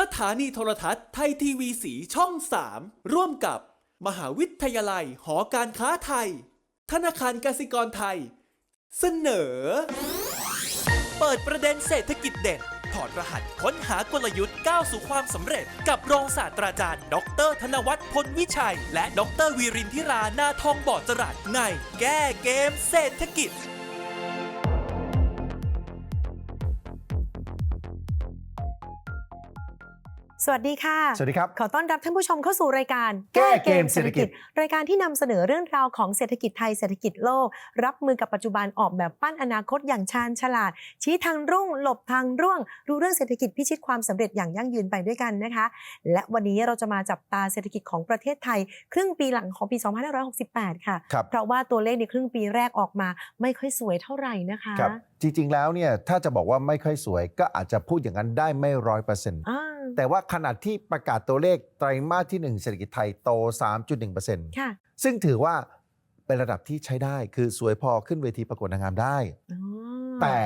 สถานีโทรทัศน์ไทยทีวีสีช่อง 3 ร่วมกับ มหาวิทยาลัยหอการค้าไทย ธนาคารกสิกรไทย เสนอ เปิดประเด็นเศรษฐกิจเด่นถอดรหัสค้นหากลยุทธ์ก้าวสู่ความสำเร็จ กับรองศาสตราจารย์ ดร ธนวัฒน์พลวิชัย และดรวีรินทิรานาทองบอดจรัสในแก้เกมเศรษฐกิจ สวัสดีค่ะ สวัสดีครับ ขอต้อนรับท่านผู้ชมเข้าสู่รายการแก้เกมเศรษฐกิจ รายการที่นำเสนอเรื่องราวของเศรษฐกิจไทยเศรษฐกิจโลก รับมือกับปัจจุบันออกแบบปั้นอนาคตอย่างชาญฉลาด ชี้ทางรุ่ง หลบทางร่วง รู้เรื่องเศรษฐกิจพิชิตความสำเร็จอย่างยั่งยืนไปด้วยกันนะคะ และวันนี้เราจะมาจับตาเศรษฐกิจของประเทศไทย ครึ่งปีหลังของปี 2568 ค่ะครับเพราะว่าตัวเลขในครึ่งปีแรกออกมา ไม่ค่อยสวยเท่าไหร่นะคะครับ จริง ๆ แล้วเนี่ยถ้าจะบอกว่าไม่ค่อยสวยก็อาจจะพูดอย่างนั้นได้ไม่ร้อยเปอร์เซ็นต์อ่าแต่ว่าขนาดที่ประกาศตัวเลขไตรมาสที่ 1 เศรษฐกิจไทยโต 3.1%ค่ะซึ่งถือว่าเป็นระดับที่ใช้ได้คือสวยพอขึ้นเวทีประกวดนางงามได้ อ๋อแต่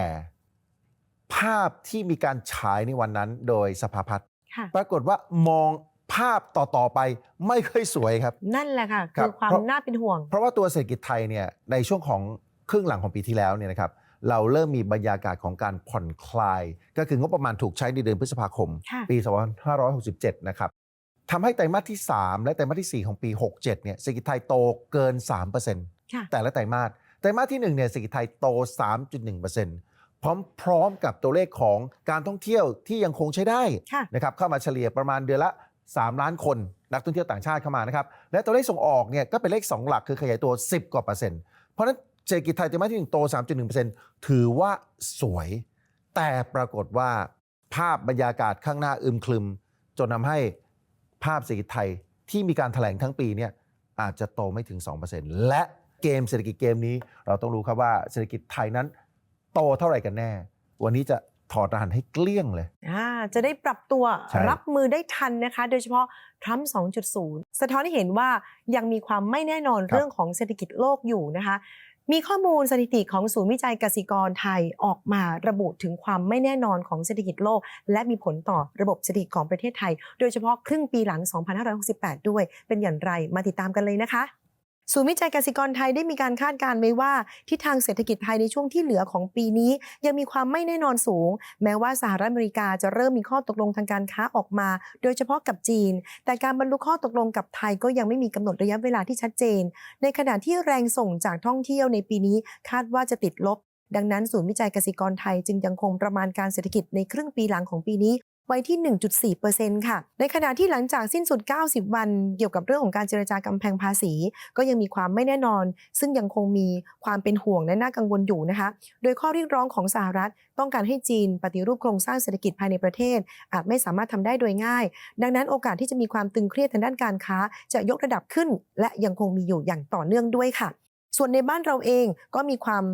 ภาพที่มีการฉายในวันนั้นโดยสภาพัฒน์ค่ะ ปรากฏว่ามองภาพต่อ ๆ ไปไม่ค่อยสวยครับ นั่นแหละค่ะ ครัคืบอความเพราะ น่าเป็นห่วง เพราะว่าตัวเศรษฐกิจไทยเนี่ยในช่วงของครึ่งหลังของปีที่แล้วเนี่ยนะครับ เราเริ่มมีบรรยากาศของการผ่อนคลาย ก็คืองบประมาณถูกใช้ในเดือนพฤษภาคมค่ะปี 2567 นะครับทำให้ไตรมาสที่ 3 และไตรมาสที่ 4 ของปี 67 เนี่ยเศรษฐกิจไทยโตเกิน3%ค่ะแต่ละไตรมาสไตรมาสที่ 1 เนี่ยเศรษฐกิจไทยโต 3.1%พร้อมพร้อมกับตัวเลขของการท่องเที่ยวที่ยังคงใช้ได้ค่ะนะครับเข้ามาเฉลี่ยประมาณเดือนละ 3 ล้านคน นักท่องเที่ยวต่างชาติเข้ามานะครับและตัวเลขส่งออกเนี่ยก็เป็นเลข 2 หลักคือขยายตัว 10 กว่าเปอร์เซ็นต์เพราะฉะนั้น เศรษฐกิจไทยไตรมาสที่1โต 3.1%ถือว่าสวย แต่ปรากฏว่าภาพบรรยากาศข้างหน้าอึมครึม จนทำให้ภาพเศรษฐกิจไทยที่มีการแถลงทั้งปีเนี่ยอาจจะโตไม่ถึง 2%และเกมเศรษฐกิจเกมนี้เราต้องรู้ครับว่าเศรษฐกิจไทยนั้น โตเท่าไหร่กันแน่ วันนี้จะถอดรหัสให้เกลี้ยงเลยอ่าจะได้ปรับตัวใช่รับมือได้ทันนะคะ โดยเฉพาะทรัมป์2.0 สะท้อนให้เห็นว่ายังมีความไม่แน่นอนเรื่องของเศรษฐกิจโลกอยู่นะคะ มีข้อมูลสถิติของศูนย์วิจัยกสิกรไทยออกมาระบุถึงความไม่แน่นอนของเศรษฐกิจโลก และมีผลต่อระบบเศรษฐกิจของประเทศไทย โดยเฉพาะครึ่งปีหลัง 2568 ด้วย เป็นอย่างไรมาติดตามกันเลยนะคะ ศูนย์วิจัยกสิกรไทยได้มีการคาดการณ์ไว้ว่าทิศทางเศรษฐกิจไทยในช่วงที่เหลือของปีนี้ ยังมีความไม่แน่นอนสูง แม้ว่าสหรัฐอเมริกาจะเริ่มมีข้อตกลงทางการค้าออกมา โดยเฉพาะกับจีน แต่การบรรลุข้อตกลงกับไทยก็ยังไม่มีกำหนดระยะเวลาที่ชัดเจน ในขณะที่แรงส่งจากท่องเที่ยวในปีนี้คาดว่าจะติดลบดังนั้นศูนย์วิจัยกสิกรไทยจึงยังคงประมาณการเศรษฐกิจในครึ่งปีหลังของปีนี้ ไว้ที่ 1.4%ค่ะ ในขณะที่หลังจากสิ้นสุด 90 วัน เกี่ยวกับเรื่องของการเจรจากำแพงภาษี ก็ยังมีความไม่แน่นอน ซึ่งยังคงมีความเป็นห่วงและน่ากังวลอยู่นะคะ โดยข้อเรียกร้องของสหรัฐ ต้องการให้จีนปฏิรูปโครงสร้างเศรษฐกิจภายในประเทศ อาจไม่สามารถทำได้โดยง่าย ดังนั้นโอกาสที่จะมีความตึงเครียดทางด้านการค้า จะยกระดับขึ้น และยังคงมีอยู่อย่างต่อเนื่องด้วยค่ะส่วนในบ้านเราเองก็มีความ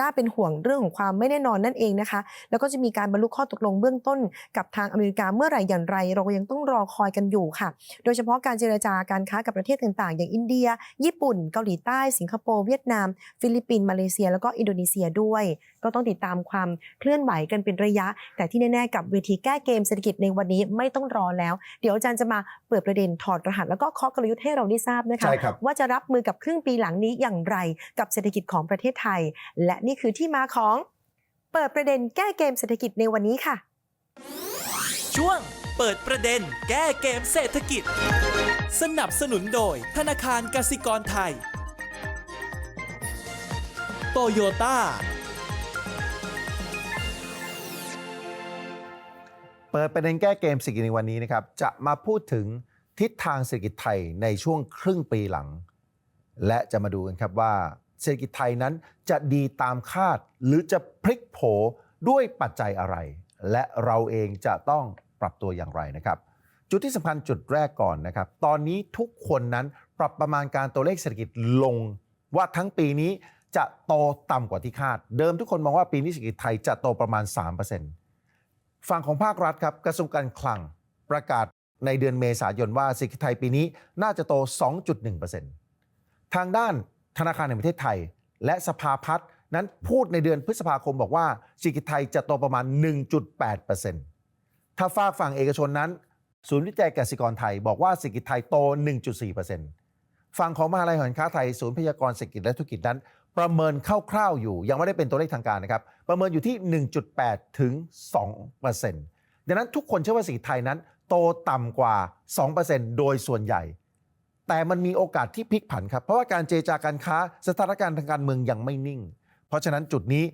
น่าเป็นห่วงเรื่องของความไม่แน่นอนนั่นเองนะคะ แล้วก็จะมีการบรรลุข้อตกลงเบื้องต้นกับทางอเมริกาเมื่อไหร่อย่างไร เราก็ยังต้องรอคอยกันอยู่ค่ะ โดยเฉพาะการเจรจาการค้ากับประเทศต่างๆ อย่างอินเดีย ญี่ปุ่น เกาหลีใต้ สิงคโปร์ เวียดนาม ฟิลิปปินส์ มาเลเซีย แล้วก็อินโดนีเซียด้วย ก็ต้องติดตามความเคลื่อนไหวกันเป็นระยะ แต่ที่แน่ๆ กับเวทีแก้เกมเศรษฐกิจในวันนี้ไม่ต้องรอแล้ว เดี๋ยวอาจารย์จะมาเปิดประเด็นถอดรหัส แล้วก็เคาะกลยุทธ์ให้เราได้ทราบนะคะใช่ครับว่าจะรับมือกับครึ่งปีหลังนี้อย่างไร กับเศรษฐกิจของประเทศไทย และนี่คือที่มาของ เปิดประเด็นแก้เกมเศรษฐกิจในวันนี้ค่ะ ช่วงเปิดประเด็นแก้เกมเศรษฐกิจ สนับสนุนโดยธนาคารกสิกรไทย โตโยต้า เปิดประเด็นแก้เกมเศรษฐกิจในวันนี้นะครับ จะมาพูดถึงทิศทางเศรษฐกิจไทยในช่วงครึ่งปีหลัง และจะมาดูกันครับว่า เศรษฐกิจไทยนั้นจะดีตามคาด หรือจะพลิกโผด้วยปัจจัยอะไร และเราเองจะต้องปรับตัวอย่างไรนะครับ จุดที่สำคัญจุดแรกก่อนนะครับ ตอนนี้ทุกคนนั้นปรับประมาณการตัวเลขเศรษฐกิจลง ว่าทั้งปีนี้จะโตต่ำกว่าที่คาด เดิมทุกคนมองว่าปีนี้เศรษฐกิจไทยจะโตประมาณ 3%ฝั่งของภาครัฐครับกระทรวงการคลังประกาศในเดือนเมษายนว่าเศรษฐกิจไทยปีนี้น่าจะโต 2.1%ทางด้าน ธนาคารแห่งประเทศไทย และสภาพัฒน์นั้นพูดในเดือนพฤษภาคมบอกว่าเศรษฐกิจไทยจะโตประมาณ 1.8%ถ้าฝากฝั่งเอกชนนั้น ศูนย์วิจัยกสิกรไทยบอกว่าเศรษฐกิจไทยโต 1.4%ฝั่งของมหาลัยหอการค้าไทย ศูนย์พยากรณ์เศรษฐกิจและธุรกิจนั้น ประเมินคร่าวๆอยู่ ยังไม่ได้เป็นตัวเลขทางการนะครับ ประเมินอยู่ที่ 1.8 ถึง 2%ดังนั้นทุกคนเชื่อว่าเศรษฐกิจไทยนั้น โตต่ำกว่า 2%โดยส่วนใหญ่ แต่มันมีโอกาสที่พลิกผันครับ เพราะว่าการเจรจาการค้าสถานการณ์ทางการเมืองยังไม่นิ่ง เพราะฉะนั้นจุดนี้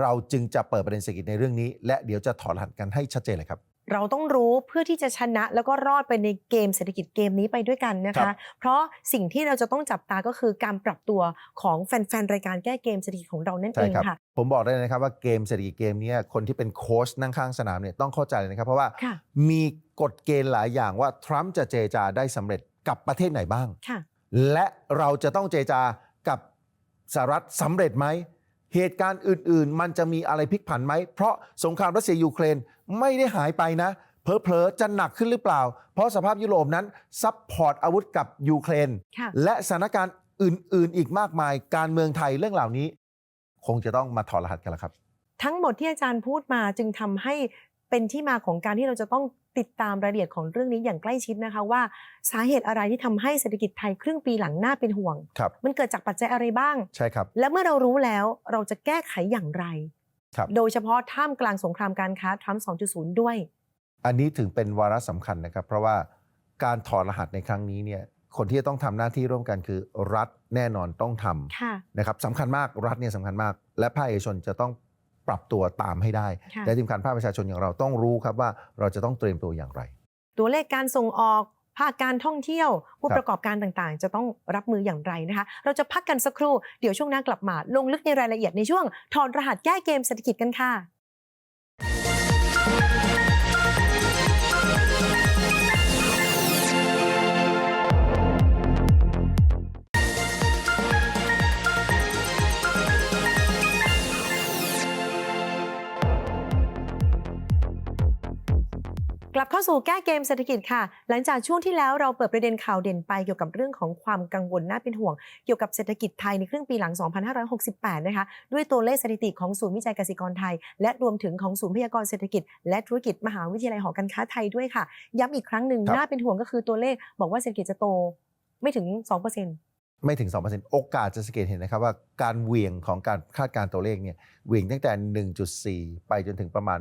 เราจึงจะเปิดประเด็นเศรษฐกิจในเรื่องนี้ และเดี๋ยวจะถอดรหัสกันให้ชัดเจนเลยครับเราต้องรู้เพื่อที่จะชนะแล้วก็รอดไปในเกมเศรษฐกิจเกมนี้ไปด้วยกันนะครัคะบเพราะสิ่งที่เราจะต้องจับตาก็คือการปรับตัวของแฟนๆรายการแก้เกมเศรษฐกิจของเรานั่นเอใช่งครับค่ะ ผมบอกได้เลยนะครับว่าเกมเศรษฐกิจเกมเนี้ยคนที่เป็นโค้ชนั่งข้างสนามเนี่ยต้องเข้าใจเลยนะครับ เพราะว่าค่ะมีกฎเกณฑ์หลายอย่างว่าทรัมป์จะเจรจาได้สำเร็จ กับประเทศไหนบ้าง ค่ะ และเราจะต้องเจรจากับสหรัฐสำเร็จไหม เหตุการณ์อื่นๆ มันจะมีอะไรพลิกผันไหม เพราะสงครามรัสเซียยูเครนไม่ได้หายไปนะเผลอๆจะหนักขึ้นหรือเปล่า เพราะสภาพยุโรปนั้นซัพพอร์ตอาวุธกับยูเครน ค่ะ และสถานการณ์อื่นๆ อีกมากมาย การเมืองไทยเรื่องเหล่านี้ คงจะต้องมาถอดรหัสกันแล้วครับ ทั้งหมดที่อาจารย์พูดมาจึงทำให้เป็นที่มาของการที่เราจะต้อง ติดตามรายละเอียดของเรื่องนี้อย่างใกล้ชิดนะคะว่า สาเหตุอะไรที่ทำให้เศรษฐกิจไทยครึ่งปีหลังน่าเป็นห่วงครับมันเกิดจากปัจจัยอะไรบ้าง ใช่ครับ และเมื่อเรารู้แล้วเราจะแก้ไขอย่างไรครับโดยเฉพาะท่ามกลางสงครามการค้าทรัมป์2.0 ด้วย อันนี้ถึงเป็นวาระสำคัญนะครับ เพราะว่าการถอดรหัสในครั้งนี้เนี่ยคนที่จะต้องทำหน้าที่ร่วมกันคือรัฐแน่นอนต้องทำค่ะนะครับสำคัญมากรัฐเนี่ยสำคัญมาก และภาคเอกชนจะต้อง ปรับตัวตามให้ได้ค่ะและทีมการภาคประชาชนอย่างเราต้องรู้ครับว่าเราจะต้องเตรียมตัวอย่างไร ตัวเลขการส่งออกภาคการท่องเที่ยว ผู้ครับประกอบการต่างๆ จะต้องรับมืออย่างไรนะคะ เราจะพักกันสักครู่เดี๋ยวช่วงหน้ากลับมา ลงลึกในรายละเอียดในช่วงถอดรหัสแก้เกมเศรษฐกิจกันค่ะ กลับเข้าสู่แก้เกมเศรษฐกิจค่ะ หลังจากช่วงที่แล้วเราเปิดประเด็นข่าวเด่นไปเกี่ยวกับเรื่องของความกังวลน่าเป็นห่วง เกี่ยวกับเศรษฐกิจไทยในครึ่งปีหลัง 2568 นะคะ ด้วยตัวเลขสถิติของศูนย์วิจัยเกษตรกรไทย และรวมถึงของศูนย์พยากรณ์เศรษฐกิจ และธุรกิจมหาวิทยาลัยหอการค้าไทยด้วยค่ะ ย้ำอีกครั้งหนึ่งครับน่าเป็นห่วงก็คือตัวเลขบอกว่าเศรษฐกิจจะโตไม่ถึง 2% ไม่ถึง 2%โอกาสจะสังเกตเห็นนะครับว่าการเหวี่ยงของการคาดการณ์ตัวเลขเนี่ยเหวี่ยงตั้งแต่ 1.4 ไปจนถึงประมาณ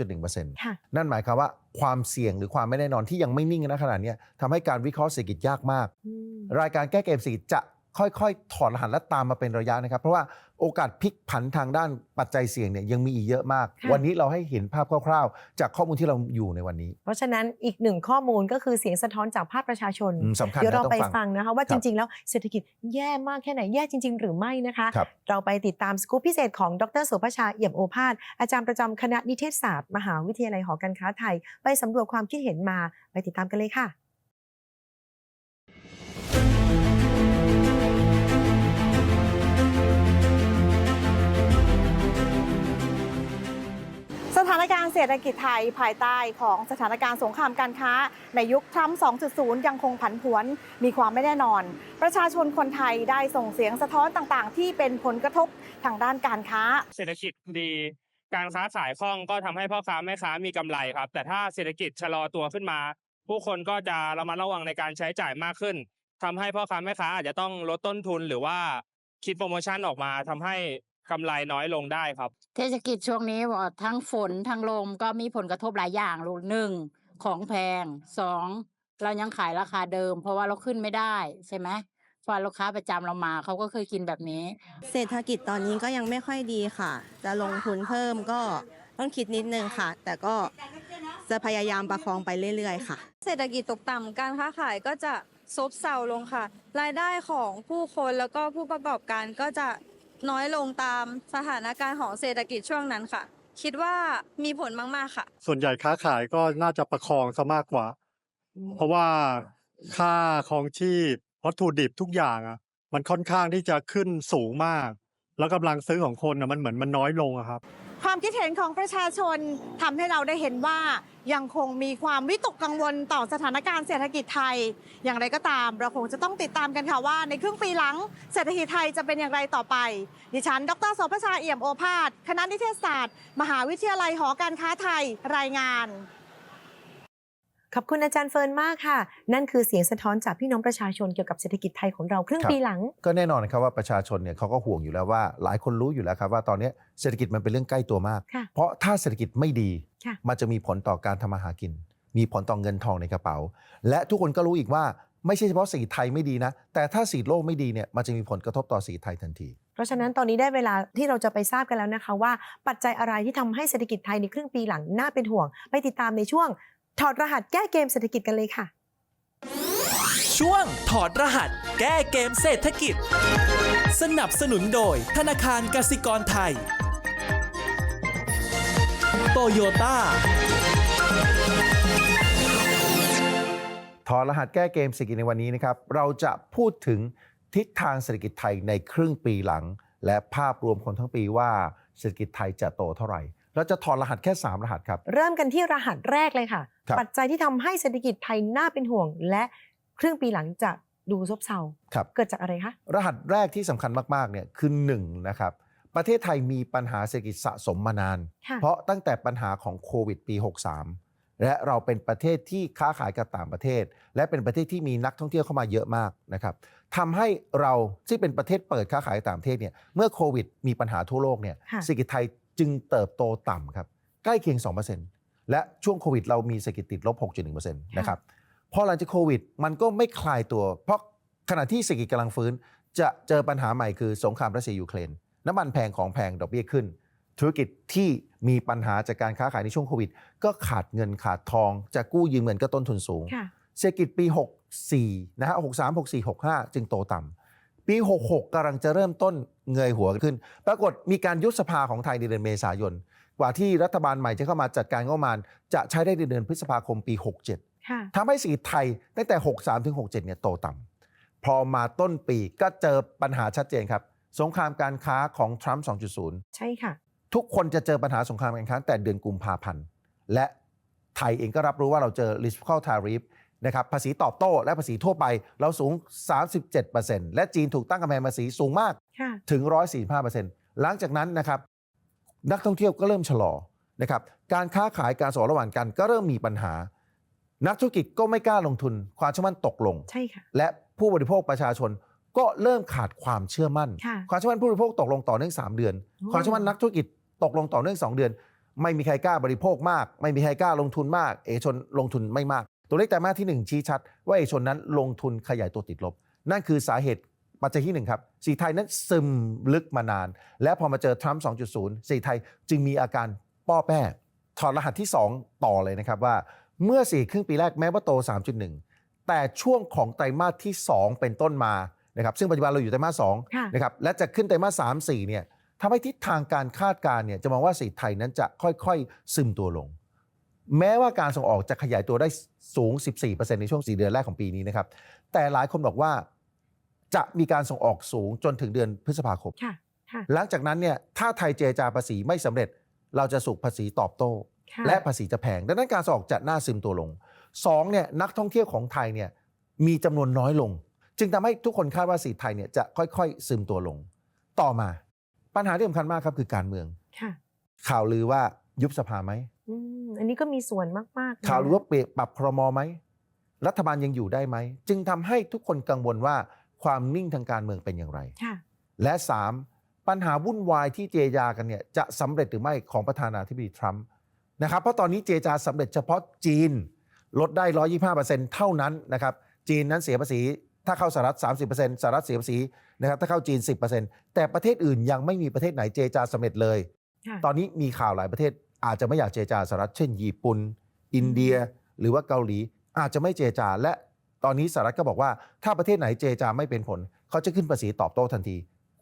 2.1%ค่ะนั่นหมายความว่าความเสี่ยงหรือความไม่แน่นอนที่ยังไม่นิ่งนะขนาดเนี้ยทำให้การวิเคราะห์เศรษฐกิจยากมากอืมรายการแก้เกมเศรษฐกิจจะ ค่อยๆ ถอดรหัสและตามมาเป็นระยะนะครับ เพราะว่าโอกาสพลิกผันทางด้านปัจจัยเสี่ยงเนี่ยยังมีอีกเยอะมากค่ะวันนี้เราให้เห็นภาพคร่าวๆ จากข้อมูลที่เราอยู่ในวันนี้ เพราะฉะนั้นอีกหนึ่งข้อมูลก็คือเสียงสะท้อนจากภาคประชาชนอืมสำคัญเดี๋ยวนะเราต้องไปฟังฟังนะคะว่าคจรับริงๆ แล้วเศรษฐกิจแย่มากแค่ไหนแย่จริง ๆ หรือไม่นะคะครับเราไปติดตามสกู๊ปพิเศษของดรสุภชาเอี่ยมโอภาสอาจารย์ประจำคณะนิเทศศาสตร์ มหาวิทยาลัยหอการค้าไทย ไปสำรวจความคิดเห็นมาไปติดตามกันเลยค่ะ ถานการณ์เศรษฐกิจไทยภายใต้ของสถานการณ์สงครามการค้า ในยุคทรัมป์2.0 ยังคงผันผวนมีความไม่แน่นอน ประชาชนคนไทยได้ส่งเสียงสะท้อนต่างๆ ที่เป็นผลกระทบทางด้านการค้า เศรษฐกิจดีการค้าขายคล่องก็ทำให้พ่อค้าแม่ค้ามีกำไรครับ แต่ถ้าเศรษฐกิจชะลอตัวขึ้นมา ผู้คนก็จะระมัดระวังในการใช้จ่ายมากขึ้นทำให้พ่อค้าแม่ค้าอาจจะต้องลดต้นทุนหรือว่าคิดโปรโมชั่นออกมาทำให้ กำไรน้อยลงได้ครับ เทศกิจช่วงนี้ว่าทั้งฝนทั้งลมก็มีผลกระทบหลายอย่างลูกหนึ่งของแพงสองเรายังขายราคาเดิม เพราะว่าเราขึ้นไม่ได้ใช่ไหมเพราะลูกค้าประจำเรามาเขาก็เคยกินแบบนี้ เศรษฐกิจตอนนี้ก็ยังไม่ค่อยดีค่ะ จะลงทุนเพิ่มก็ต้องคิดนิดนึงค่ะ แต่ก็จะพยายามประคองไปเรื่อยๆค่ะ เศรษฐกิจตกต่ำการค้าขายก็จะซบเซาลงค่ะ รายได้ของผู้คนแล้วก็ผู้ประกอบการก็จะ น้อยลงตามสถานการณ์ของเศรษฐกิจช่วงนั้นค่ะ คิดว่ามีผลมาก ๆ ค่ะ ส่วนใหญ่ค้าขายก็น่าจะประคองซะมากกว่า เพราะว่าค่าของชีพวัตถุดิบทุกอย่างอะ มันค่อนข้างที่จะขึ้นสูงมาก แล้วกำลังซื้อของคนอะมันเหมือนมันน้อยลงอะครับ ความคิดเห็นของประชาชนทำให้เราได้เห็นว่ายังคงมีความวิตกกังวลต่อสถานการณ์เศรษฐกิจไทย อย่างไรก็ตาม เราคงจะต้องติดตามกันค่ะว่า ในครึ่งปีหลังเศรษฐกิจไทยจะเป็นอย่างไรต่อไป ดิฉัน ดรโสภชาเอี่ยมโอภาส คณะนิเทศศาสตร์ มหาวิทยาลัยหอการค้าไทยรายงาน ขอบคุณอาจารย์เฟิร์นมากค่ะ นั่นคือเสียงสะท้อนจากพี่น้องประชาชนเกี่ยวกับเศรษฐกิจไทยของเราครึ่งครับปีหลัง ก็แน่นอนนะครับว่าประชาชนเนี่ยเขาก็ห่วงอยู่แล้วว่า หลายคนรู้อยู่แล้วครับว่าตอนนี้เศรษฐกิจมันเป็นเรื่องใกล้ตัวมากค่ะเพราะถ้าเศรษฐกิจไม่ดีค่ะมันจะมีผลต่อการทำมาหากิน มีผลต่อเงินทองในกระเป๋า และทุกคนก็รู้อีกว่าไม่ใช่เฉพาะเศรษฐกิจไทยไม่ดีนะ แต่ถ้าเศรษฐกิจโลกไม่ดีเนี่ยมันจะมีผลกระทบต่อเศรษฐกิจไทยทันทีเพราะฉะนั้นตอนนี้ได้เวลาที่เราจะไปทราบกันแล้วนะคะว่า ปัจจัยอะไรที่ทำให้เศรษฐกิจไทยในครึ่งปีหลังน่าเป็นห่วง ไปติดตามในช่วง ถอดรหัสแก้เกมเศรษฐกิจกันเลยค่ะ ช่วงถอดรหัส แก้เกมเศรษฐกิจ สนับสนุนโดยธนาคารกสิกรไทย โตโยต้า ถอดรหัสแก้เกมเศรษฐกิจในวันนี้นะครับ เราจะพูดถึงทิศทางเศรษฐกิจไทยในครึ่งปีหลัง และภาพรวมคนทั้งปีว่าเศรษฐกิจไทยจะโตเท่าไหร่ เราจะถอดรหัสแค่ 3 รหัสครับ เริ่มกันที่รหัสแรกเลยค่ะ ครับ ปัจจัยที่ทำให้เศรษฐกิจไทยน่าเป็นห่วง และครึ่งปีหลังจะดูซบเซาครับ เกิดจากอะไรคะ รหัสแรกที่สำคัญมากๆเนี่ยคือ1นะครับประเทศไทยมีปัญหาเศรษฐกิจสะสมมานาน ค่ะ เพราะตั้งแต่ปัญหาของโควิดปี 63 และเราเป็นประเทศที่ค้าขายกับต่างประเทศ และเป็นประเทศที่มีนักท่องเที่ยวเข้ามาเยอะมากนะครับทำให้เราที่เป็นประเทศเปิดค้าขายกับต่างประเทศเนี่ยเมื่อโควิดมีปัญหาทั่วโลกเนี่ยค่ะ เศรษฐกิจไทย จึงเติบโตต่ำครับ ใกล้เคียง 2%และช่วงโควิดเรามีเศรษฐกิจติดลบ 6.1%นะครับพอหลังจากโควิดมันก็ไม่คลายตัว เพราะขณะที่เศรษฐกิจกำลังฟื้น จะเจอปัญหาใหม่คือสงครามรัสเซียยูเครนน้ำมันแพงของแพงดอกเบี้ยขึ้น ธุรกิจที่มีปัญหาจากการค้าขายในช่วงโควิด ก็ขาดเงินขาดทอง จะกู้ยืมเงินก็ต้นทุนสูงค่ะเศรษฐกิจปี 64นะฮะ63 64 65 จึงโตต่ำ ปี 66กำลังจะเริ่มต้นเงยหัวขึ้น ปรากฏมีการยุบสภาของไทยในเดือนเมษายน กว่าที่รัฐบาลใหม่จะเข้ามาจัดการงบประมาณ จะใช้ได้ในเดือนพฤษภาคมปี 67ค่ะทำให้เศรษฐกิจไทยตั้งแต่ 63 ถึง 67 เนี่ยโตต่ำพอมาต้นปีก็เจอปัญหาชัดเจนครับ สงครามการค้าของทรัมป์ 2.0 ใช่ค่ะ ทุกคนจะเจอปัญหาสงครามการค้าแต่เดือนกุมภาพันธ์และไทยเองก็รับรู้ว่าเราเจอ reciprocal tariff นะครับภาษีตอบโต้และภาษีทั่วไปเราสูง 37%และจีนถูกตั้งกำแพงภาษีสูงมากค่ะถึง 145%หลังจากนั้นนะครับนักท่องเที่ยวก็เริ่มชะลอนะครับการค้าขายการส่งออกระหว่างกันก็เริ่มมีปัญหา นักธุรกิจก็ไม่กล้าลงทุนความเชื่อมั่นตกลงใช่ค่ะและผู้บริโภคประชาชนก็เริ่มขาดความเชื่อมั่นค่ะความเชื่อมั่นผู้บริโภคตกลงต่อเนื่อง 3 เดือนโอ้ความเชื่อมั่นนักธุรกิจตกลงต่อเนื่อง 2 เดือน ไม่มีใครกล้าบริโภคมาก ไม่มีใครกล้าลงทุนมาก เอกชนลงทุนไม่มาก ตัวเลขแต่มาสที่ 1 ชี้ชัด ว่าเอกชนนั้นลงทุนขยายตัวติดลบ นั่นคือสาเหตุปัจจัยที่ 1 ครับ สีไทยนั้นซึมลึกมานาน และพอมาเจอทรัมป์ 2.0 สีไทยจึงมีอาการป้อแป้ ถอดรหัสที่ 2 ต่อเลยนะครับว่า เมื่อสี่ครึ่งปีแรกแม้ว่าโต 3.1 แต่ช่วงของไตรมาสที่ 2 เป็นต้นมานะครับซึ่งปัจจุบันเราอยู่ไตรมาสค่ะ2นะครับและจะขึ้นไตรมาส3 4เนี่ยทำให้ทิศทางการคาดการณ์เนี่ยจะมองว่าเศรษฐกิจไทยนั้นจะค่อยๆ ซึมตัวลง แม้ว่าการส่งออกจะขยายตัวได้สูง 14%ในช่วง 4 เดือนแรกของปีนี้นะครับ แต่หลายคนบอกว่าจะมีการส่งออกสูงจนถึงเดือนพฤษภาคมค่ะค่ะหลังจากนั้นเนี่ยถ้าไทยเจรจาภาษีไม่สำเร็จ เราจะสูกภาษีตอบโต้ค่ะและภาษีจะแพง ดังนั้นการส่งออกจะน่าซึมตัวลงสองเนี่ยนักท่องเที่ยวของไทยเนี่ยมีจำนวนน้อยลง จึงทำให้ทุกคนคาดว่าเศรษฐกิจไทยเนี่ยจะค่อยๆ ซึมตัวลง ต่อมา ปัญหาที่สำคัญมากครับคือการเมืองค่ะข่าวลือว่ายุบสภาไหม อืมอันนี้ก็มีส่วนมากๆนะข่าวลือว่าเปลี่ยนปรับครมไหมรัฐบาลยังอยู่ได้ไหม จึงทำให้ทุกคนกังวลว่าความนิ่งทางการเมืองเป็นอย่างไรค่ะและ 3. ปัญหาวุ่นวายที่เจรจากันเนี่ยจะสำเร็จหรือไม่ของประธานาธิบดีทรัมป์นะครับ เพราะตอนนี้เจรจาสำเร็จเฉพาะจีนลดได้ 125%เท่านั้นนะครับ จีนนั้นเสียภาษีถ้าเข้าสหรัฐ 30%สหรัฐเสียภาษีนะครับ ถ้าเข้าจีน 10%แต่ประเทศอื่นยังไม่มีประเทศไหนเจรจาสำเร็จเลยค่ะตอนนี้มีข่าวหลายประเทศ อาจจะไม่อยากเจรจาสหรัฐเช่น ญี่ปุ่นอินเดีย หรือว่าเกาหลี อาจจะไม่เจรจาและตอนนี้สหรัฐก็บอกว่าถ้าประเทศไหนเจรจาไม่เป็นผล เขาจะขึ้นภาษีตอบโต้ทันที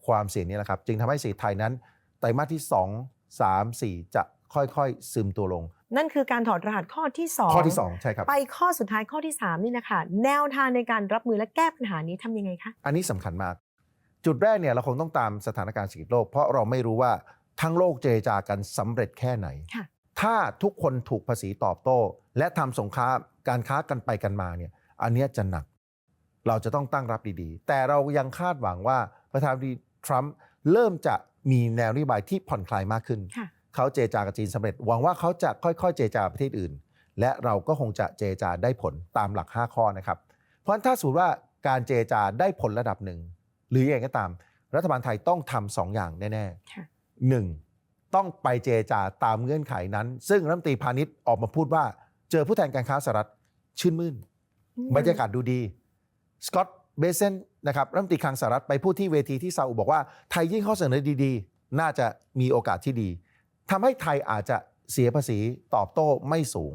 ความเสี่ยงนี้แหละครับ จึงทำให้เศรษฐกิจไทยนั้นไตรมาสที่ 2 3 4 จะค่อยๆ ซึมตัวลง นั่นคือการถอดรหัสข้อที่สองข้อที่ 2 ใช่ครับ ไปข้อสุดท้ายข้อที่ 3 นี่นะคะแนวทางในการรับมือและแก้ปัญหานี้ทำยังไงคะ อันนี้สำคัญมาก จุดแรกเนี่ยเราคงต้องตามสถานการณ์เศรษฐกิจโลก เพราะเราไม่รู้ว่า ทั้งโลกเจรจากันสำเร็จแค่ไหนค่ะถ้าทุกคนถูกภาษีตอบโต้ และทำสงครามการค้ากันไปกันมาเนี่ยอันเนี้ยจะหนัก เราจะต้องตั้งรับดีๆ แต่เรายังคาดหวังว่าประธานาธิบดีทรัมป์เริ่มจะมีแนวนโยบายที่ผ่อนคลายมากขึ้นค่ะเขาเจรจากับจีนสำเร็จ หวังว่าเขาจะค่อยๆ เจรจาประเทศอื่น และเราก็คงจะเจรจาได้ผลตามหลัก 5 ข้อนะครับ เพราะฉะนั้นถ้าสมมติว่าการเจรจาได้ผลระดับหนึ่ง หรืออย่างไรก็ตาม รัฐบาลไทยต้องทำสองอย่างแน่ค่ะๆ หนึ่งต้องไปเจรจาตามเงื่อนไขนั้น ซึ่งรัฐมนตรีพาณิชย์ออกมาพูดว่าเจอผู้แทนการค้าสหรัฐชื่นมื่นบรรยากาศดูดีสกอตต์เบเซนนะครับรัฐมนตรีคลังสหรัฐไปพูดที่เวทีที่ซาอุบอกว่าไทยยื่นข้อเสนอดีๆ น่าจะมีโอกาสที่ดีทำให้ไทยอาจจะเสียภาษีตอบโต้ไม่สูง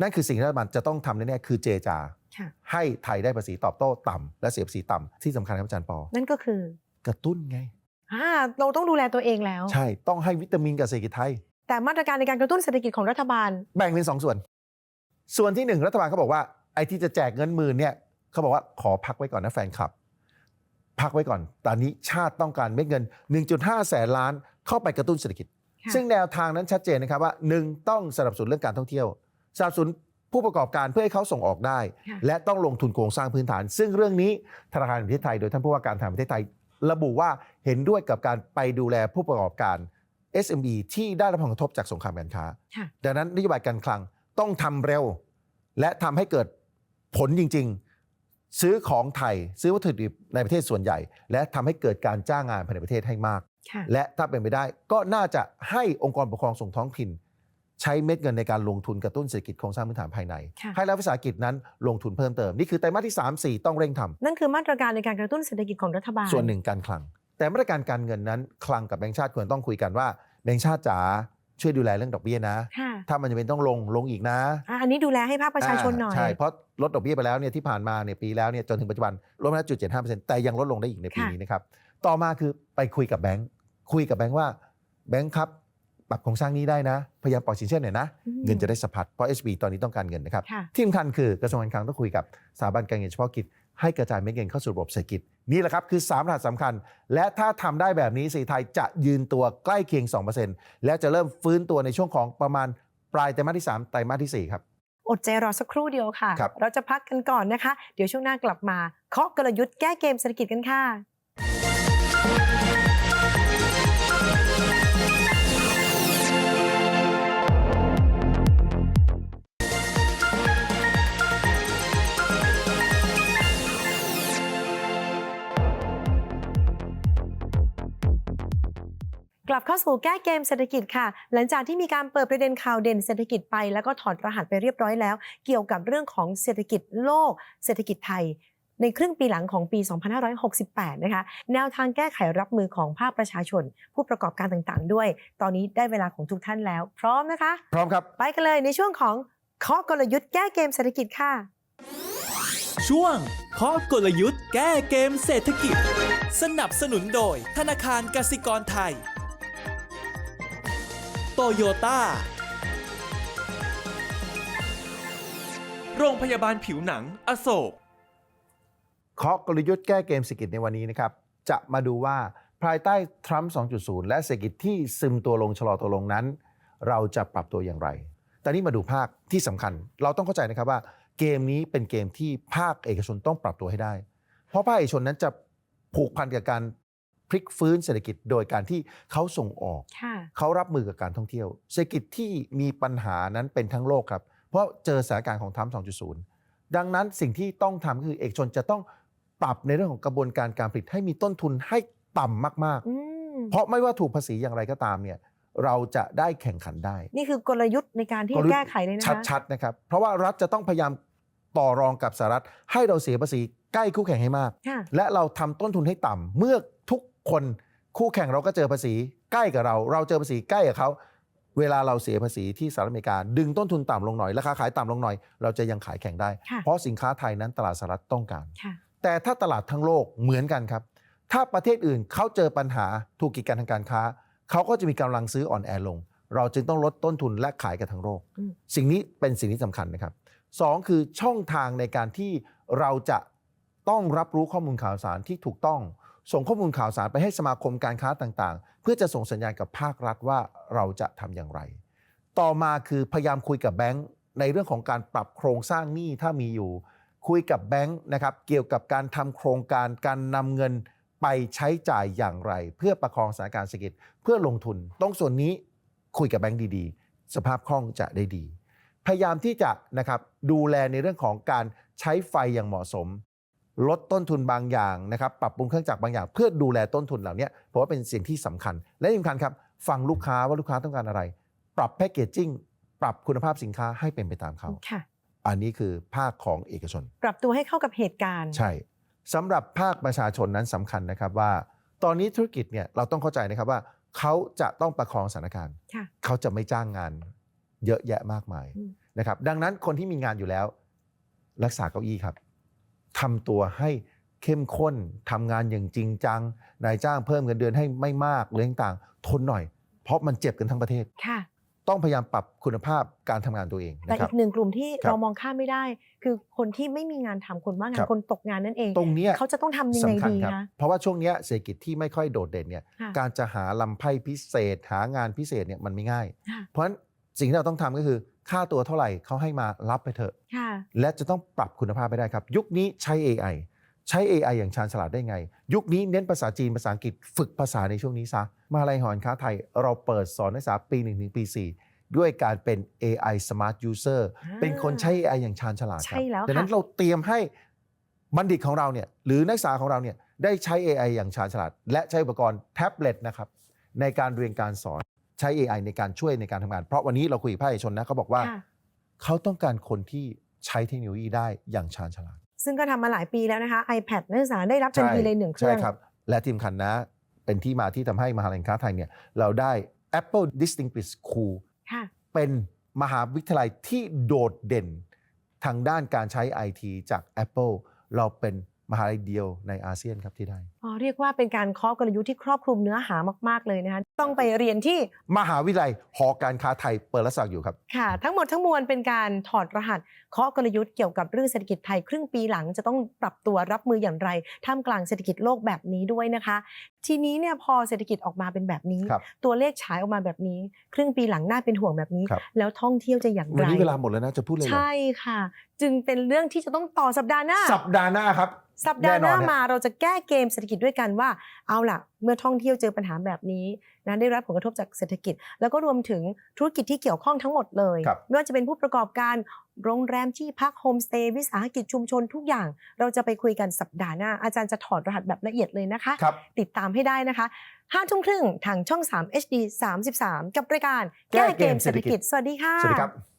นั่นคือสิ่งที่รัฐบาลจะต้องทำแน่ๆคือเจรจาค่ะให้ไทยได้ภาษีตอบโต้ต่ำและเสียภาษีต่ำที่สำคัญครับอาจารย์ปอ นั่นก็คือกระตุ้นไง อ่าเราต้องดูแลตัวเองแล้ว ใช่ ต้องให้วิตามินกับเศรษฐกิจไทย แต่มาตรการในการกระตุ้นเศรษฐกิจของรัฐบาล แบ่งเป็นสองส่วน ส่วนที่หนึ่งรัฐบาลเขาบอกว่าไอ้ที่จะแจกเงินหมื่นเนี่ยเขาบอกว่าขอพักไว้ก่อนนะแฟนคลับ พักไว้ก่อน ตอนนี้ชาติต้องการเม็ดเงิน 1.5 แสนล้านเข้าไปกระตุ้นเศรษฐกิจค่ะซึ่งแนวทางนั้นชัดเจนนะครับว่า 1. ต้องสนับสนุนเรื่องการท่องเที่ยวสนับสนุนผู้ประกอบการเพื่อให้เขาส่งออกได้ค่ะและต้องลงทุนโครงสร้างพื้นฐาน ซึ่งเรื่องนี้ธนาคารแห่งประเทศไทยโดยท่านผู้ว่าการธนาคารแห่งประเทศไทย ระบุว่าเห็นด้วยกับการไปดูแลผู้ประกอบการ SME ที่ได้รับผลกระทบจากสงครามการค้าค่ะดังนั้นนโยบายการคลังต้องทำเร็ว และทำให้เกิดผลจริง ๆ ซื้อของไทยซื้อวัตถุดิบในประเทศส่วนใหญ่ และทำให้เกิดการจ้างงานภายในประเทศให้มากค่ะและถ้าเป็นไปได้ก็น่าจะให้องค์กรปกครองส่งท้องถิ่น ใช้เม็ดเงินในการลงทุนกระตุ้นเศรษฐกิจโครงสร้างพื้นฐานภายในค่ะให้รัฐวิสาหกิจนั้นลงทุนเพิ่มเติม นี่คือไตรมาสที่ 3 4 ต้องเร่งทำนั่นคือมาตรการในการกระตุ้นเศรษฐกิจของรัฐบาล ส่วนหนึ่งการคลัง แต่มาตรการการเงินนั้น คลังกับแบงก์ชาติควรต้องคุยกันว่าแบงก์ชาติจ๋าช่วยดูแลเรื่องดอกเบี้ยนะค่ะถ้ามันจะเป็นต้องลงลงอีกนะอะอันนี้ดูแลให้ภาคประชาชนหน่อยาใช่ เพราะลดดอกเบี้ยไปแล้วเนี่ยที่ผ่านมาเนี่ยปีแล้วเนี่ยจนถึงปัจจุบันลดมาแล้วจุดเจ็ดห้าเปอร์เซ็นต์แต่ยังลดลงได้อีกในปีค่ะนี้นะครับ ต่อมาคือไปคุยกับแบงค์คุยกับแบงค์ว่าแบงค์ครับ ปรับโครงสร้างนี้ได้นะ พยายามปล่อยสินเชื่อหน่อยนะอืมเงินจะได้สะพัดเพราะ HB ตอนนี้ต้องการเงินนะครับค่ะที่สำคัญคือกระทรวงการคลังต้องคุยกับสถาบันการเงินเฉพาะกิจ ให้กระจายเม็ดเงินเข้าสู่ระบบเศรษฐกิจ นี่แหละครับคือ3รหัสสำคัญ และถ้าทำได้แบบนี้สีไทยจะยืนตัวใกล้เคียง 2%และจะเริ่มฟื้นตัวในช่วงของประมาณปลายไตรมาสที่ 3 ไตรมาสทีสี่4 ครับอดใจรอสักครู่เดียวค่ะครับเราจะพักกันก่อนนะคะ เดี๋ยวช่วงหน้ากลับมาเคาะกลยุทธ์แก้เกมเศรษฐกิจกันค่ะ กลับเข้าสู่แก้เกมเศรษฐกิจค่ะ หลังจากที่มีการเปิดประเด็นข่าวเด่นเศรษฐกิจไป แล้วก็ถอดรหัสไปเรียบร้อยแล้ว เกี่ยวกับเรื่องของเศรษฐกิจโลก เศรษฐกิจไทย ในครึ่งปีหลังของปี 2568 นะคะ แนวทางแก้ไขรับมือของภาคประชาชน ผู้ประกอบการต่างๆ ด้วย ตอนนี้ได้เวลาของทุกท่านแล้ว พร้อมนะคะ พร้อมครับ ไปกันเลยในช่วงของเคาะกลยุทธ์แก้เกมเศรษฐกิจค่ะ ช่วงเคาะกลยุทธ์แก้เกมเศรษฐกิจ สนับสนุนโดยธนาคารกสิกรไทย โตโยต้า โรงพยาบาลผิวหนัง อโศก เคาะกลยุทธ์แก้เกมเศรษฐกิจในวันนี้นะครับ จะมาดูว่าภายใต้ทรัมป์ 2.0 และเศรษฐกิจที่ซึมตัวลงชะลอตัวลงนั้น เราจะปรับตัวอย่างไร แต่นี่มาดูภาคที่สำคัญ เราต้องเข้าใจนะครับว่าเกมนี้เป็นเกมที่ภาคเอกชนต้องปรับตัวให้ได้ เพราะภาคเอกชนนั้นจะผูกพันกับการ พลิกฟื้นเศรษฐกิจโดยการที่เขาส่งออก ค่ะ เขารับมือกับการท่องเที่ยว เศรษฐกิจที่มีปัญหานั้นเป็นทั้งโลกครับ เพราะเจอสถานการณ์ของทรัมป์2.0 ดังนั้นสิ่งที่ต้องทำคือเอกชนจะต้องปรับในเรื่องของกระบวนการการผลิตให้มีต้นทุนให้ต่ำมากอืม ๆ เพราะไม่ว่าถูกภาษีอย่างไรก็ตามเนี่ยเราจะได้แข่งขันได้ นี่คือกลยุทธ์ในการที่กลยุทธ์ แก้ไขเลยนะคะชัดๆนะครับ เพราะว่ารัฐจะต้องพยายามต่อรองกับสหรัฐให้เราเสียภาษีใกล้คู่แข่งให้มาก ค่ะ และเราทำต้นทุนให้ต่ำเมื่อทุก คนคู่แข่งเราก็เจอภาษีใกล้กับเรา เราเจอภาษีใกล้กับเขาเวลาเราเสียภาษีที่สหรัฐอเมริกา ดึงต้นทุนต่ำลงหน่อยราคาขายต่ำลงหน่อย เราจะยังขายแข่งได้ค่ะเพราะสินค้าไทยนั้นตลาดสหรัฐต้องการค่ะแต่ถ้าตลาดทั้งโลกเหมือนกันครับ ถ้าประเทศอื่นเขาเจอปัญหาถูกกีดกันทางการค้า เขาก็จะมีกำลังซื้ออ่อนแอลง เราจึงต้องลดต้นทุนและขายกันทั้งโลกอืมสิ่งนี้เป็นสิ่งที่สำคัญนะครับสองคือช่องทางในการที่เราจะต้องรับรู้ข้อมูลข่าวสารที่ถูกต้อง ส่งข้อมูลข่าวสารไปให้สมาคมการค้าต่างๆ เพื่อจะส่งสัญญาณกับภาครัฐว่าเราจะทำอย่างไร ต่อมาคือพยายามคุยกับแบงก์ในเรื่องของการปรับโครงสร้างหนี้ถ้ามีอยู่ คุยกับแบงก์นะครับเกี่ยวกับการทำโครงการการนำเงินไปใช้จ่ายอย่างไร เพื่อประคองสถานการณ์เศรษฐกิจเพื่อลงทุน ตรงส่วนนี้คุยกับแบงก์ดีๆ สภาพคล่องจะได้ดี พยายามที่จะนะครับดูแลในเรื่องของการใช้ไฟอย่างเหมาะสม ลดต้นทุนบางอย่างนะครับปรับปรุงเครื่องจักรบางอย่าง เพื่อดูแลต้นทุนเหล่านี้เพราะว่าเป็นสิ่งที่สำคัญ และที่สำคัญครับฟังลูกค้าว่าลูกค้าต้องการอะไร ปรับแพคเกจจิ้งปรับคุณภาพสินค้าให้เป็นไปตามเขาค่ะอันนี้คือภาคของเอกชน ปรับตัวให้เข้ากับเหตุการณ์ ใช่สำหรับภาคประชาชนนั้นสำคัญนะครับว่า ตอนนี้ธุรกิจเนี่ยเราต้องเข้าใจนะครับว่าเขาจะต้องประคองสถานการณ์ค่ะเขาจะไม่จ้างงานเยอะแยะมากมายอืมนะครับ ดังนั้นคนที่มีงานอยู่แล้ว รักษาเก้าอี้ครับ ทำตัวให้เข้มข้นทำงานอย่างจริงจังนายจ้างเพิ่มเงินเดือนให้ไม่มากเรื่องต่างๆ ทนหน่อย เพราะมันเจ็บกันทั้งประเทศ ค่ะ ต้องพยายามปรับคุณภาพการทำงานตัวเองแต่นะคอีรับ กหนึ่งกลุ่มที่ครับเรามองข้ามไม่ได้ คือคนที่ไม่มีงานทำคนว่างงาครันบคนตกงานนั่นเอง ตรงเนี้ยเขาจะต้องทำยังไงสำคัญดีครับ คะ เพราะว่าช่วงเนี้ยเศรษฐกิจที่ไม่ค่อยโดดเด่นเนี่ยค่ะการจะหาลำไพ่พิเศษ หางานพิเศษเนี่ยมันไม่ง่าย ค่ะ เพราะฉะนั้นสิ่งที่เราต้องทำก็คือ ค่าตัวเท่าไหร่เขาให้มารับไปเถอะ ค่ะ และจะต้องปรับคุณภาพไปได้ครับ ยุคนี้ใช้ AI ใช้ AI อย่างชาญฉลาดได้ไง ยุคนี้เน้นภาษาจีนภาษาอังกฤษฝึกภาษาในช่วงนี้ซะมหาลัยหอการค้าไทย เราเปิดสอนนักศึกษาปี1ถึงปี 4 ด้วยการเป็น AI Smart User อ่าเป็นคนใช้ AI อย่างชาญฉลาดคใช่รับแล้วดังนั้นค่ะเราเตรียมให้บัณฑิตของเราเนี่ยหรือนักศึกษาของเราเนี่ยได้ใช้ AI อย่างชาญฉลาด และใช้อุปกรณ์แท็บเล็ตนะครับในการเรียนการสอน ใช้ AI ในการช่วยในการทำงาน เพราะวันนี้เราคุยกับภาคเอกชนนะเขาบอกว่า ค่ะ เขาต้องการคนที่ใช้เทคโนโลยีได้อย่างชาญฉลาดซึ่งก็ทำมาหลายปีแล้วนะคะ iPad นักศึกษาได้รับทันทีเลยหนึ่งเครื่อง ใช่ครับ และทีมคันนะ เป็นที่มาที่ทำให้มหาลัยการค้าไทยเนี่ยเราได้ Apple Distinguished School ค่ะ เป็นมหาวิทยาลัยที่โดดเด่นทางด้านการใช้ IT จาก Apple เราเป็นมหาลัยเดียวในอาเซียนครับที่ได้อ๋อเรียกว่าเป็นการเคาะกลยุทธ์ที่ครอบคลุมเนื้อหามากๆเลยนะคะต้องไปเรียนที่มหาวิทยาลัยหอการค้าไทยเปิดรับสมัครอยู่ครับค่ะ ทั้งหมดทั้งมวลเป็นการถอดรหัสเคาะกลยุทธ์เกี่ยวกับเรื่องเศรษฐกิจไทยครึ่งปีหลังจะต้องปรับตัวรับมืออย่างไรท่ามกลางเศรษฐกิจโลกแบบนี้ด้วยนะคะ ทีนี้เนี่ยพอเศรษฐกิจออกมาเป็นแบบนี้ครับตัวเลขฉายออกมาแบบนี้ ครึ่งปีหลังน่าเป็นห่วงแบบนี้ครับแล้วท่องเที่ยวจะอย่างวันไรนี้เวลาหมดแล้วนะจะพูดเลยเหรอใช่ค่ะ จึงเป็นเรื่องที่จะต้องต่อสัปดาห์หน้า สัปดาห์หน้าครับสัปดาห์หน้าแน่นอนฮะมาเราจะแก้เกมเศรษฐกิจด้วยกันว่าเอาล่ะ เมื่อท่องเที่ยวเจอปัญหาแบบนี้นะได้รับผลกระทบจากเศรษฐกิจ แล้วก็รวมถึงธุรกิจที่เกี่ยวข้องทั้งหมดเลยครับไม่ว่าจะเป็นผู้ประกอบการโรงแรมที่พักโฮมสเตย์วิสาหกิจชุมชนทุกอย่าง เราจะไปคุยกันสัปดาห์หน้า อาจารย์จะถอดรหัสแบบละเอียดเลยนะคะครับติดตามให้ได้นะคะ5ทุ่มครึ่งทางช่อง 3 HD 33 กับรายการแก้เกมเศรษฐกิจ สวัสดีค่ะสวัสดีครับ